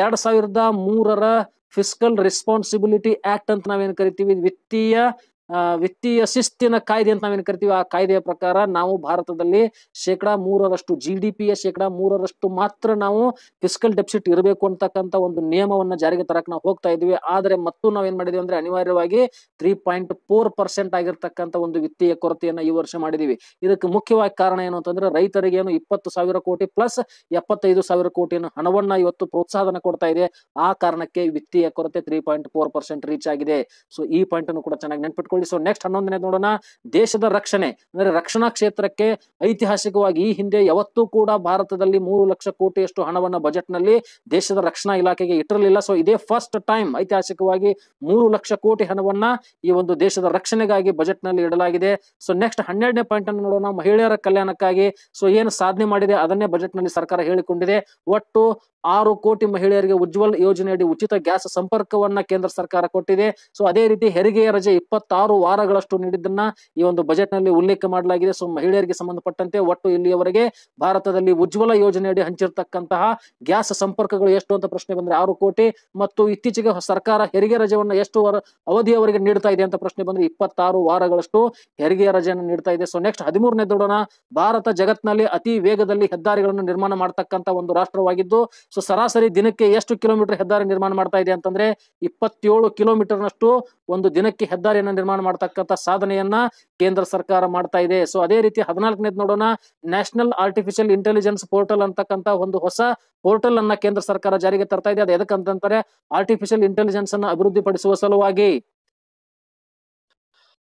ಎರಡ್ ಸಾವಿರದ ಮೂರರ ಫಿಸ್ಕಲ್ ರೆಸ್ಪಾನ್ಸಿಬಿಲಿಟಿ ಆಕ್ಟ್ ಅಂತ ನಾವೇನು ಕರಿತೀವಿ? ವಿತ್ತೀಯ ವಿತ್ತೀಯ ಶಿಸ್ತಿನ ಕಾಯ್ದೆ ಅಂತ ನಾವೇನು ಕರಿತೀವಿ? ಆ ಕಾಯ್ದೆಯ ಪ್ರಕಾರ ನಾವು ಭಾರತದಲ್ಲಿ ಶೇಕಡಾ ಮೂರರಷ್ಟು ಜಿ ಡಿ ಪಿಯ ಶೇಕಡಾ ಮೂರರಷ್ಟು ಮಾತ್ರ ನಾವು ಫಿಸ್ಕಲ್ ಡೆಪಿಸಿಟ್ ಇರಬೇಕು ಅಂತಕ್ಕಂಥ ಒಂದು ನಿಯಮವನ್ನ ಜಾರಿಗೆ ತರಕ್ ನಾವು ಹೋಗ್ತಾ ಇದ್ದೀವಿ ಆದ್ರೆ ಮತ್ತು ನಾವೇನ್ ಮಾಡಿದೀವಿ ಅಂದ್ರೆ ಅನಿವಾರ್ಯವಾಗಿ ತ್ರೀ ಪಾಯಿಂಟ್ ಫೋರ್ ಪರ್ಸೆಂಟ್ ಆಗಿರ್ತಕ್ಕಂಥ ಒಂದು ವಿತ್ತೀಯ ಕೊರತೆಯನ್ನ ಈ ವರ್ಷ ಮಾಡಿದೀವಿ. ಇದಕ್ಕೆ ಮುಖ್ಯವಾಗಿ ಕಾರಣ ಏನು ಅಂತಂದ್ರೆ ರೈತರಿಗೆ ಏನು ಇಪ್ಪತ್ತು ಸಾವಿರ ಕೋಟಿ ಪ್ಲಸ್ ಎಪ್ಪತ್ತೈದು ಸಾವಿರ ಕೋಟಿಯನ್ನು ಹಣವನ್ನ ಇವತ್ತು ಪ್ರೋತ್ಸಾಹನ ಕೊಡ್ತಾ ಇದೆ. ಆ ಕಾರಣಕ್ಕೆ ವಿತ್ತೀಯ ಕೊರತೆ three point four percent reach ಆಗಿದೆ. ಸೊ ಈ ಪಾಯಿಂಟ್ ಅನ್ನು ಕೂಡ ಚೆನ್ನಾಗಿ ನೆನ್ಪಿಟ್ಕೊಳ್ಳಿ ಸೊ ನೆಕ್ಸ್ಟ್ ಹನ್ನೊಂದನೇ ನೋಡೋಣ. ದೇಶದ ರಕ್ಷಣೆ, ಅಂದ್ರೆ ರಕ್ಷಣಾ ಕ್ಷೇತ್ರಕ್ಕೆ ಐತಿಹಾಸಿಕವಾಗಿ ಈ ಹಿಂದೆ ಯಾವತ್ತೂ ಕೂಡ ಭಾರತದಲ್ಲಿ ಮೂರು ಲಕ್ಷ ಕೋಟಿಯಷ್ಟು ಹಣವನ್ನ ಬಜೆಟ್ನಲ್ಲಿ ದೇಶದ ರಕ್ಷಣಾ ಇಲಾಖೆಗೆ ಇಟ್ಟಿರಲಿಲ್ಲ. ಸೊ ಇದೇ ಫಸ್ಟ್ ಟೈಮ್ ಐತಿಹಾಸಿಕವಾಗಿ ಮೂರು ಲಕ್ಷ ಕೋಟಿ ಹಣವನ್ನ ಈ ಒಂದು ದೇಶದ ರಕ್ಷಣೆಗಾಗಿ ಬಜೆಟ್ನಲ್ಲಿ ಇಡಲಾಗಿದೆ. ಸೊ ನೆಕ್ಸ್ಟ್ ಹನ್ನೆರಡನೇ ಪಾಯಿಂಟ್ ಅನ್ನು ನೋಡೋಣ. ಮಹಿಳೆಯರ ಕಲ್ಯಾಣಕ್ಕಾಗಿ. ಸೊ ಏನು ಸಾಧನೆ ಮಾಡಿದೆ? ಅದನ್ನೇ ಬಜೆಟ್ನಲ್ಲಿ ಸರ್ಕಾರ ಹೇಳಿಕೊಂಡಿದೆ. ಒಟ್ಟು ಆರು ಕೋಟಿ ಮಹಿಳೆಯರಿಗೆ ಉಜ್ವಲ್ ಯೋಜನೆಯಡಿ ಉಚಿತ ಗ್ಯಾಸ್ ಸಂಪರ್ಕವನ್ನ ಕೇಂದ್ರ ಸರ್ಕಾರ ಕೊಟ್ಟಿದೆ. ಸೊ ಅದೇ ರೀತಿ ಹೆರಿಗೆಯ ರಜೆ ಇಪ್ಪತ್ತಾರು ವಾರಗಳಷ್ಟು ನೀಡಿದ್ದನ್ನ ಈ ಒಂದು ಬಜೆಟ್ನಲ್ಲಿ ಉಲ್ಲೇಖ ಮಾಡಲಾಗಿದೆ. ಸೊ ಮಹಿಳೆಯರಿಗೆ ಸಂಬಂಧಪಟ್ಟಂತೆ ಒಟ್ಟು ಇಲ್ಲಿಯವರೆಗೆ ಭಾರತದಲ್ಲಿ ಉಜ್ವಲ ಯೋಜನೆಯಡಿ ಹಂಚಿರ್ತಕ್ಕಂತಹ ಗ್ಯಾಸ್ ಸಂಪರ್ಕಗಳು ಎಷ್ಟು ಅಂತ ಪ್ರಶ್ನೆ ಬಂದ್ರೆ ಆರು ಕೋಟಿ ಮತ್ತು ಇತ್ತೀಚೆಗೆ ಸರ್ಕಾರ ಹೆರಿಗೆ ರಜೆಯನ್ನು ಎಷ್ಟು ವರ ಅವಧಿಯವರೆಗೆ ನೀಡ್ತಾ ಇದೆ ಅಂತ ಪ್ರಶ್ನೆ ಬಂದ್ರೆ ಇಪ್ಪತ್ತಾರು ವಾರಗಳಷ್ಟು ಹೆರಿಗೆ ರಜೆಯನ್ನು ನೀಡ್ತಾ ಇದೆ. ಸೊ ನೆಕ್ಸ್ಟ್ ಹದಿಮೂರನೇ ನೋಡೋಣ ಭಾರತ ಜಗತ್ತಿನಲ್ಲಿ ಅತಿ ವೇಗದಲ್ಲಿ ಹೆದ್ದಾರಿಗಳನ್ನು ನಿರ್ಮಾಣ ಮಾಡತಕ್ಕಂತ ಒಂದು ರಾಷ್ಟ್ರವಾಗಿದ್ದು ಸೊ ಸರಾಸರಿ ದಿನಕ್ಕೆ ಎಷ್ಟು ಕಿಲೋಮೀಟರ್ ಹೆದ್ದಾರಿ ನಿರ್ಮಾಣ ಮಾಡ್ತಾ ಇದೆ ಅಂತಂದ್ರೆ ಇಪ್ಪತ್ತೇಳು ಕಿಲೋಮೀಟರ್ನಷ್ಟು ಒಂದು ದಿನಕ್ಕೆ ಹೆದ್ದಾರಿಯನ್ನು ನಿರ್ಮಾಣ ಮಾಡತಕ್ಕಂತ ಸಾಧನೆಯನ್ನ ಕೇಂದ್ರ ಸರ್ಕಾರ ಮಾಡ್ತಾ ಇದೆ. ಸೊ ಅದೇ ರೀತಿ ಹದಿನಾಲ್ಕನೇದು ನೋಡೋಣ ನ್ಯಾಷನಲ್ ಆರ್ಟಿಫಿಷಿಯಲ್ ಇಂಟೆಲಿಜೆನ್ಸ್ ಪೋರ್ಟಲ್ ಅಂತಕ್ಕಂತ ಒಂದು ಹೊಸ ಪೋರ್ಟಲ್ ಅನ್ನ ಕೇಂದ್ರ ಸರ್ಕಾರ ಜಾರಿಗೆ ತರ್ತಾ ಇದೆ. ಅದು ಎದಕ್ಕಂತಂದ್ರೆ ಆರ್ಟಿಫಿಷಿಯಲ್ ಇಂಟೆಲಿಜೆನ್ಸ್ ಅನ್ನ ಅಭಿವೃದ್ಧಿಪಡಿಸುವ ಸಲುವಾಗಿ.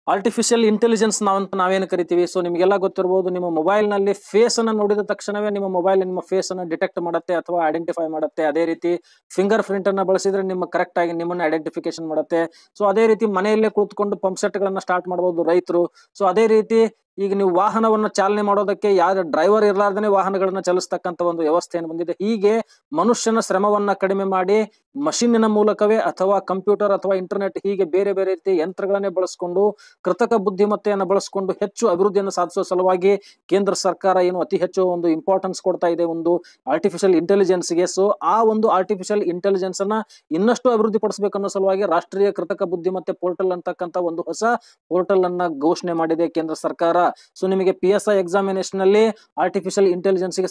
ಆರ್ಟಿಫಿಷಿಯಲ್ ಇಂಟೆಲಿಜೆನ್ಸ್ ನಾವಂತ ನಾವೇನು ಕರಿತೀವಿ? ಸೊ ನಿಮಗೆಲ್ಲ ಗೊತ್ತಿರಬಹುದು ನಿಮ್ಮ ಮೊಬೈಲ್ನಲ್ಲಿ ಫೇಸ್ ಅನ್ನು ನೋಡಿದ ತಕ್ಷಣವೇ ನಿಮ್ಮ ಮೊಬೈಲ್ ನಿಮ್ಮ ಫೇಸ್ ಅನ್ನು ಡಿಟೆಕ್ಟ್ ಮಾಡುತ್ತೆ ಅಥವಾ ಐಡೆಂಟಿಫೈ ಮಾಡುತ್ತೆ. ಅದೇ ರೀತಿ ಫಿಂಗರ್ ಪ್ರಿಂಟ್ ಅನ್ನು ಬಳಸಿದ್ರೆ ನಿಮ್ಮ ಕರೆಕ್ಟ್ ಆಗಿ ನಿಮ್ಮನ್ನ ಐಡೆಂಟಿಫಿಕೇಶನ್ ಮಾಡುತ್ತೆ. ಸೊ ಅದೇ ರೀತಿ ಮನೆಯಲ್ಲೇ ಕುಳಿತುಕೊಂಡು ಪಂಪ್ ಸೆಟ್ಗಳನ್ನು ಸ್ಟಾರ್ಟ್ ಮಾಡಬಹುದು ರೈತರು. ಸೊ ಅದೇ ರೀತಿ ಈಗ ನೀವು ವಾಹನವನ್ನ ಚಾಲನೆ ಮಾಡೋದಕ್ಕೆ ಯಾರ ಡ್ರೈವರ್ ಇರಲಾರ್ದೇ ವಾಹನಗಳನ್ನ ಚಲಿಸ್ತಕ್ಕಂಥ ಒಂದು ವ್ಯವಸ್ಥೆಯನ್ನು ಬಂದಿದೆ. ಹೀಗೆ ಮನುಷ್ಯನ ಶ್ರಮವನ್ನ ಕಡಿಮೆ ಮಾಡಿ ಮಷೀನಿನ ಮೂಲಕವೇ ಅಥವಾ ಕಂಪ್ಯೂಟರ್ ಅಥವಾ ಇಂಟರ್ನೆಟ್ ಹೀಗೆ ಬೇರೆ ಬೇರೆ ರೀತಿಯ ಯಂತ್ರಗಳನ್ನೇ ಬಳಸಿಕೊಂಡು ಕೃತಕ ಬುದ್ಧಿಮತ್ತೆಯನ್ನು ಬಳಸಿಕೊಂಡು ಹೆಚ್ಚು ಅಭಿವೃದ್ಧಿಯನ್ನು ಸಾಧಿಸುವ ಸಲುವಾಗಿ ಕೇಂದ್ರ ಸರ್ಕಾರ ಏನು ಅತಿ ಹೆಚ್ಚು ಒಂದು ಇಂಪಾರ್ಟೆನ್ಸ್ ಕೊಡ್ತಾ ಇದೆ ಒಂದು ಆರ್ಟಿಫಿಷಿಯಲ್ ಇಂಟೆಲಿಜೆನ್ಸ್ಗೆ ಸೊ ಆ ಒಂದು ಆರ್ಟಿಫಿಷಿಯಲ್ ಇಂಟೆಲಿಜೆನ್ಸ್ ಅನ್ನ ಇನ್ನಷ್ಟು ಅಭಿವೃದ್ಧಿ ಪಡಿಸಬೇಕನ್ನೋ ಸಲುವಾಗಿ ರಾಷ್ಟ್ರೀಯ ಕೃತಕ ಬುದ್ಧಿಮತ್ತೆ ಪೋರ್ಟಲ್ ಅಂತಕ್ಕಂಥ ಒಂದು ಹೊಸ ಪೋರ್ಟಲ್ ಅನ್ನ ಘೋಷಣೆ ಮಾಡಿದೆ ಕೇಂದ್ರ ಸರ್ಕಾರ. ಸೊ ನಿಮಗೆ ಪಿ ಎಸ್ ಐ ಎಕ್ಸಾಮಿನೇಷನ್ನಲ್ಲಿ ಆರ್ಟಿಫಿಷಿಯಲ್ ಇಂಟೆಲಿಜೆನ್ಸ್ಗೆ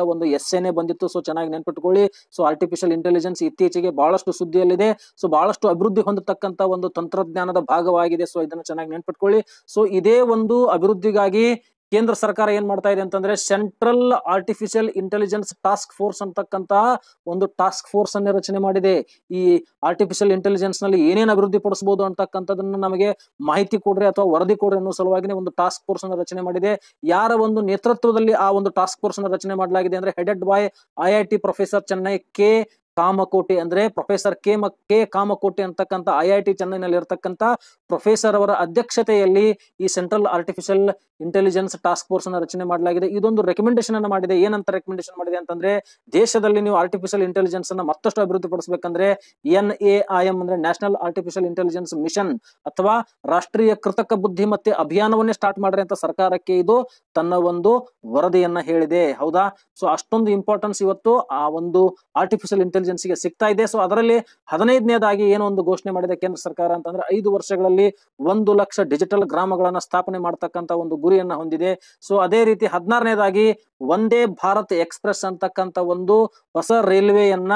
ಒಂದು ಎಸ್ ಎನೆ ಬಂದಿತ್ತು. ಸೊ ಚೆನ್ನಾಗಿ ನೆನ್ಪಿಟ್ಕೊಳ್ಳಿ. ಸೊ ಆರ್ಟಿಫಿಷಿಯಲ್ ಇಂಟೆಲಿಜೆನ್ಸ್ ಇತ್ತೀಚೆಗೆ ಬಹಳಷ್ಟು ಸುದ್ದಿಯಲ್ಲಿದೆ. ಸೊ ಬಹಳಷ್ಟು ಅಭಿವೃದ್ಧಿ ಹೊಂದತಕ್ಕಂಥ ಒಂದು ತಂತ್ರಜ್ಞಾನದ ಭಾಗವಾಗಿದೆ. ಸೊ ಇದನ್ನು ಚೆನ್ನಾಗಿ ನೆನ್ಪಿಟ್ಕೊಳ್ಳಿ. ಸೊ ಇದೇ ಒಂದು ಅಭಿವೃದ್ಧಿಗಾಗಿ ಕೇಂದ್ರ ಸರ್ಕಾರ ಏನ್ ಮಾಡ್ತಾ ಇದೆ ಅಂತಂದ್ರೆ central artificial intelligence task force ಅಂತಕ್ಕಂತಹ ಒಂದು ಟಾಸ್ಕ್ ಫೋರ್ಸ್ ಅನ್ನು ರಚನೆ ಮಾಡಿದೆ. ಈ ಆರ್ಟಿಫಿಷಿಯಲ್ ಇಂಟೆಲಿಜೆನ್ಸ್ನಲ್ಲಿ ಏನೇನು ಅಭಿವೃದ್ಧಿ ಪಡಿಸಬಹುದು ಅಂತಕ್ಕಂಥದನ್ನ ನಮಗೆ ಮಾಹಿತಿ ಕೊಡ್ರಿ ಅಥವಾ ವರದಿ ಕೊಡ್ರಿ ಅನ್ನೋ ಸಲುವಾಗಿ ಒಂದು ಟಾಸ್ಕ್ ಫೋರ್ಸ್ ಅನ್ನು ರಚನೆ ಮಾಡಿದೆ. ಯಾರ ಒಂದು ನೇತೃತ್ವದಲ್ಲಿ ಆ ಒಂದು ಟಾಸ್ಕ್ ಫೋರ್ಸ್ ಅನ್ನು ರಚನೆ ಮಾಡಲಾಗಿದೆ ಅಂದ್ರೆ headed by I I T professor Chennai K Kamakoti ಅಂದ್ರೆ ಪ್ರೊಫೆಸರ್ ಕೆ ಮ ಕೆ ಕಾಮಕೋಟಿ ಅಂತಕ್ಕಂಥ ಐ ಐ ಟಿ ಚೆನ್ನೈನಲ್ಲಿ ಇರತಕ್ಕಂಥ ಪ್ರೊಫೆಸರ್ ಅವರ ಅಧ್ಯಕ್ಷತೆಯಲ್ಲಿ ಈ central artificial intelligence task force ಅನ್ನು ರಚನೆ ಮಾಡಲಾಗಿದೆ. ಇದೊಂದು ರೆಕಮೆಂಡೇಶನ್ ಅನ್ನು ಮಾಡಿದೆ. ಏನಂತ ರೆಕಮೆಂಡೇಶನ್ ಮಾಡಿದೆ ಅಂತಂದ್ರೆ, ದೇಶದಲ್ಲಿ ನೀವು ಆರ್ಟಿಫಿಷಿಯಲ್ ಇಂಟೆಲಿಜೆನ್ಸ್ ಅನ್ನ ಮತ್ತಷ್ಟು ಅಭಿವೃದ್ಧಿ ಪಡಿಸಬೇಕಂದ್ರೆ ಎನ್ ಎ ಐ ಎಂ ಅಂದ್ರೆ ನ್ಯಾಷನಲ್ ಆರ್ಟಿಫಿಷಿಯಲ್ ಇಂಟೆಲಿಜೆನ್ಸ್ ಮಿಷನ್ ಅಥವಾ ರಾಷ್ಟ್ರೀಯ ಕೃತಕ ಬುದ್ಧಿಮತ್ತೆ ಅಭಿಯಾನವನ್ನೇ ಸ್ಟಾರ್ಟ್ ಮಾಡ್ರಿ ಅಂತ ಸರ್ಕಾರಕ್ಕೆ ಇದು ತನ್ನ ಒಂದು ವರದಿಯನ್ನ ಹೇಳಿದೆ. ಹೌದಾ? ಸೊ ಅಷ್ಟೊಂದು ಇಂಪಾರ್ಟೆನ್ಸ್ ಇವತ್ತು ಆ ಒಂದು ಆರ್ಟಿಫಿಷಿಯಲ್ ಇಂಟೆಲಿಜೆನ್ಸ್ಗೆ ಸಿಗ್ತಾ ಇದೆ. ಸೊ ಅದರಲ್ಲಿ ಹದಿನೈದನೇದಾಗಿ ಏನೋ ಒಂದು ಘೋಷಣೆ ಮಾಡಿದೆ ಕೇಂದ್ರ ಸರ್ಕಾರ ಅಂತಂದ್ರೆ ಐದು ವರ್ಷಗಳಲ್ಲಿ ಒಂದು ಲಕ್ಷ ಡಿಜಿಟಲ್ ಗ್ರಾಮಗಳನ್ನ ಸ್ಥಾಪನೆ ಮಾಡತಕ್ಕಂತ ಒಂದು ಗುರಿಯನ್ನ ಹೊಂದಿದೆ. ಸೊ ಅದೇ ರೀತಿ ಹದಿನಾರನೇದಾಗಿ ಒಂದೇ ಭಾರತ್ ಎಕ್ಸ್ಪ್ರೆಸ್ ಅಂತಕ್ಕಂಥ ಒಂದು ಹೊಸ ರೈಲ್ವೆಯನ್ನ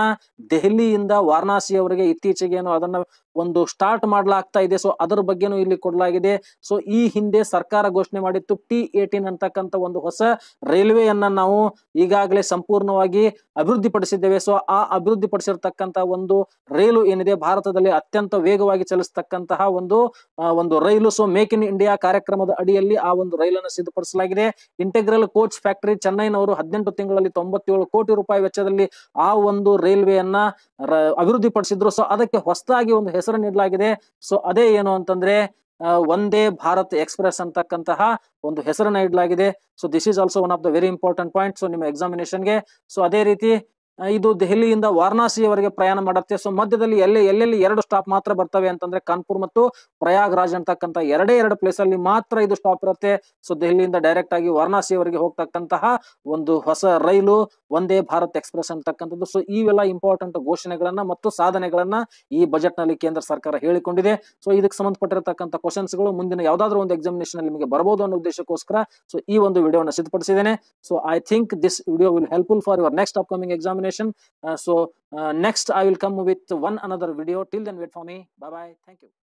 ದೆಹಲಿಯಿಂದ ವಾರಣಾಸಿಯವರೆಗೆ ಇತ್ತೀಚೆಗೆ ಏನು ಅದನ್ನ ಒಂದು ಸ್ಟಾರ್ಟ್ ಮಾಡಲಾಗ್ತಾ ಇದೆ. ಸೊ ಅದರ ಬಗ್ಗೆನೂ ಇಲ್ಲಿ ಕೊಡಲಾಗಿದೆ. ಸೊ ಈ ಹಿಂದೆ ಸರ್ಕಾರ ಘೋಷಣೆ ಮಾಡಿತ್ತು ಟಿ ಏಟೀನ್ ಅಂತಕ್ಕಂಥ ಒಂದು ಹೊಸ ರೈಲ್ವೆಯನ್ನ ನಾವು ಈಗಾಗಲೇ ಸಂಪೂರ್ಣವಾಗಿ ಅಭಿವೃದ್ಧಿ ಪಡಿಸಿದ್ದೇವೆ ಸೊ ಆ ಅಭಿವೃದ್ಧಿ ಪಡಿಸಿರ್ತಕ್ಕಂಥ ಒಂದು ರೈಲು ಏನಿದೆ, ಭಾರತದಲ್ಲಿ ಅತ್ಯಂತ ವೇಗವಾಗಿ ಚಲಿಸತಕ್ಕಂತಹ ಒಂದು ಒಂದು ರೈಲು. ಸೊ ಮೇಕ್ ಇನ್ ಇಂಡಿಯಾ ಕಾರ್ಯಕ್ರಮದ ಅಡಿಯಲ್ಲಿ ಆ ಒಂದು ರೈಲನ್ನು ಸಿದ್ಧಪಡಿಸಲಾಗಿದೆ. ಇಂಟೆಗ್ರಲ್ ಕೋಚ್ ಫ್ಯಾಕ್ಟರಿ ಚೆನ್ನೈನವರು ಹದಿನೆಂಟು ತಿಂಗಳಲ್ಲಿ ತೊಂಬತ್ತೇಳು ಕೋಟಿ ರೂಪಾಯಿ ವೆಚ್ಚದಲ್ಲಿ ಆ ಒಂದು ರೈಲ್ವೆಯನ್ನ ಅಭಿವೃದ್ಧಿ ಪಡಿಸಿದ್ರು ಸೊ ಅದಕ್ಕೆ ಹೊಸದಾಗಿ ಒಂದು ಹೆಸರು ನೀಡಲಾಗಿದೆ. ಸೊ ಅದೇ ಏನು ಅಂತಂದ್ರೆ ಒಂದೇ ಭಾರತ್ ಎಕ್ಸ್ಪ್ರೆಸ್ ಅಂತಕ್ಕಂತಹ ಒಂದು ಹೆಸರನ್ನ ಇಡಲಾಗಿದೆ. So this is also one of the very important point so ನಿಮ್ಮ ಎಕ್ಸಾಮಿನೇಷನ್ಗೆ ಸೊ ಅದೇ ರೀತಿ ಇದು ದೆಹಲಿಯಿಂದ ವಾರಣಾಸಿಯವರೆಗೆ ಪ್ರಯಾಣ ಮಾಡುತ್ತೆ. ಸೊ ಮಧ್ಯದಲ್ಲಿ ಎಲ್ಲೇ, ಎಲ್ಲೆಲ್ಲಿ ಎರಡು ಸ್ಟಾಪ್ ಮಾತ್ರ ಬರ್ತವೆ ಅಂತಂದ್ರೆ ಕಾನ್ಪುರ್ ಮತ್ತು ಪ್ರಯಾಗ್ರಾಜ್ ಅಂತಕ್ಕಂಥ ಎರಡೇ ಎರಡು ಪ್ಲೇಸ್ ಅಲ್ಲಿ ಮಾತ್ರ ಇದು ಸ್ಟಾಪ್ ಇರುತ್ತೆ. ಸೊ ದೆಹಲಿಯಿಂದ ಡೈರೆಕ್ಟ್ ಆಗಿ ವಾರಣಾಸಿಯವರೆಗೆ ಹೋಗ್ತಕ್ಕಂತಹ ಒಂದು ಹೊಸ ರೈಲು ಒಂದೇ ಭಾರತ್ ಎಕ್ಸ್ಪ್ರೆಸ್ ಅಂತಕ್ಕಂಥದ್ದು. ಸೊ ಇವೆಲ್ಲ ಇಂಪಾರ್ಟೆಂಟ್ ಘೋಷಣೆಗಳನ್ನ ಮತ್ತು ಸಾಧನೆಗಳನ್ನ ಈ ಬಜೆಟ್ನಲ್ಲಿ ಕೇಂದ್ರ ಸರ್ಕಾರ ಹೇಳಿಕೊಂಡಿದೆ. ಸೊ ಇದಕ್ಕೆ ಸಂಬಂಧಪಟ್ಟಿರತಕ್ಕಂಥ ಕ್ವಶನ್ಸ್ಗಳು ಮುಂದಿನ ಯಾವ್ದಾದ್ರು ಒಂದು ಎಕ್ಸಾಮಿನೇಷನ್ ಅಲ್ಲಿ ನಿಮಗೆ ಬರಬಹುದು ಅನ್ನೋ ಉದ್ದೇಶಕ್ಕೋಸ್ಕರ ಸೊ ಈ ಒಂದು ವಿಡಿಯೋನ ಸಿದ್ಧಪಡಿಸಿದ್ದೇನೆ. So I think this video will helpful for your next upcoming examination information. Uh, so uh, next I will come with one another video. Till then wait for me. Bye bye. Thank you.